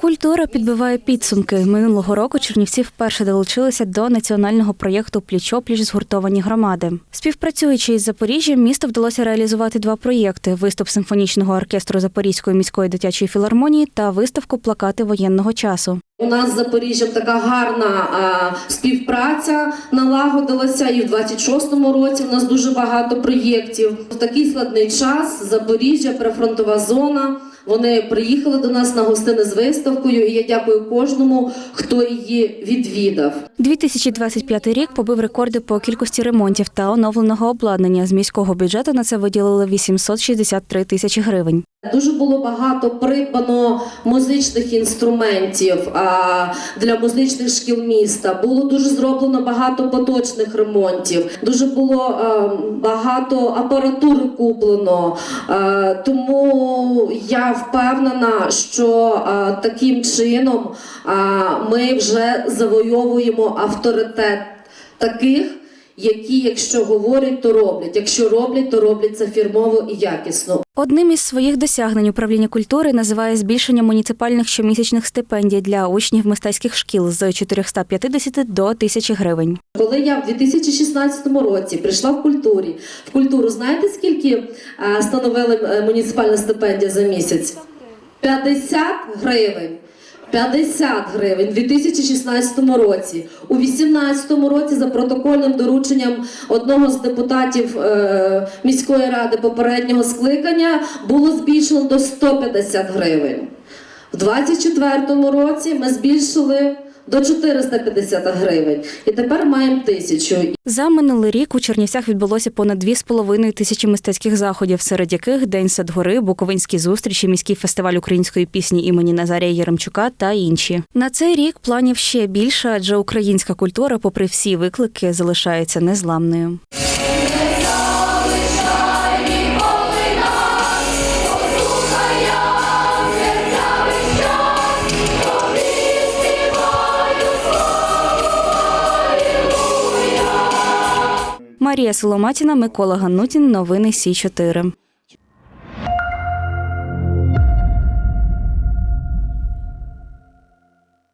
Культура підбиває підсумки. Минулого року Чернівці вперше долучилися до національного проєкту Пліч-опліч згуртовані громади. Співпрацюючи із Запоріжжям, місту вдалося реалізувати два проєкти: виступ симфонічного оркестру Запорізької міської дитячої філармонії та виставку плакати воєнного часу. У нас з Запоріжжям така гарна а, співпраця налагодилася, і в 26-му році у нас дуже багато проєктів. В такий складний час Запоріжжя, прифронтова зона. Вони приїхали до нас на гостини з виставкою, і я дякую кожному, хто її відвідав. 2025 рік побив рекорди по кількості ремонтів та оновленого обладнання. З міського бюджету на це виділили 863 тисячі гривень. Дуже було багато придбано музичних інструментів для музичних шкіл міста. Було дуже зроблено багато поточних ремонтів. Дуже було а, багато апаратури куплено. А, тому я впевнена, що а, таким чином ми вже завойовуємо авторитет таких. Які, якщо говорять, то роблять. Якщо роблять, то роблять це фірмово і якісно. Одним із своїх досягнень управління культури називає збільшення муніципальних щомісячних стипендій для учнів мистецьких шкіл з 450 до 1000 гривень. Коли я в 2016 році прийшла в культурі, в культуру, знаєте, скільки е, становили е, муніципальна стипендія за місяць? 50 гривень. 50 гривень у 2016 році. У 2018 році за протокольним дорученням одного з депутатів е, міської ради попереднього скликання було збільшено до 150 гривень. У 2024 році ми збільшили до 450 гривень. І тепер маємо тисячу. За минулий рік у Чернівцях відбулося понад 2,5 тисячі мистецьких заходів, серед яких День Садгори, Буковинські зустрічі, міський фестиваль української пісні імені Назарія Єремчука та інші. На цей рік планів ще більше, адже українська культура, попри всі виклики, залишається незламною. Марія Соломатіна, Микола Ганутін. Новини Сі 4